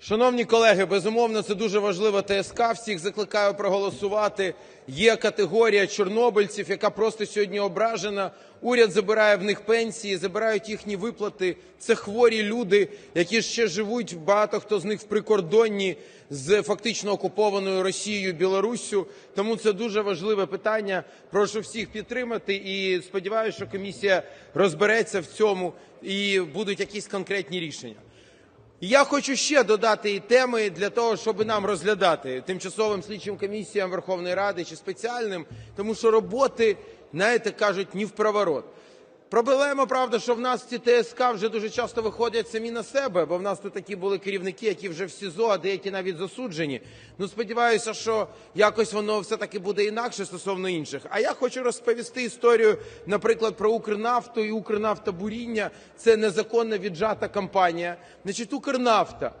Шановні колеги, безумовно, це дуже важлива ТСК. Всіх закликаю проголосувати. Є категорія чорнобильців, яка просто сьогодні ображена. Уряд забирає в них пенсії, забирають їхні виплати. Це хворі люди, які ще живуть. Багато хто з них в прикордонні з фактично окупованою Росією Білоруссю. Тому це дуже важливе питання. Прошу всіх підтримати і сподіваюся, що комісія розбереться в цьому і будуть якісь конкретні рішення. Я хочу ще додати і теми для того, щоб нам розглядати тимчасовим слідчим комісіям Верховної Ради чи спеціальним, тому що роботи, знаєте, кажуть, ні в проворот. Проблема, правда, що в нас ці ТСК вже дуже часто виходять самі на себе, бо в нас тут такі були керівники, які вже в СІЗО, а деякі навіть засуджені. Ну, сподіваюся, що якось воно все-таки буде інакше стосовно інших. А я хочу розповісти історію, наприклад, про Укрнафту і Укрнафтобуріння. Це незаконно віджата компанія. Значить, Укрнафта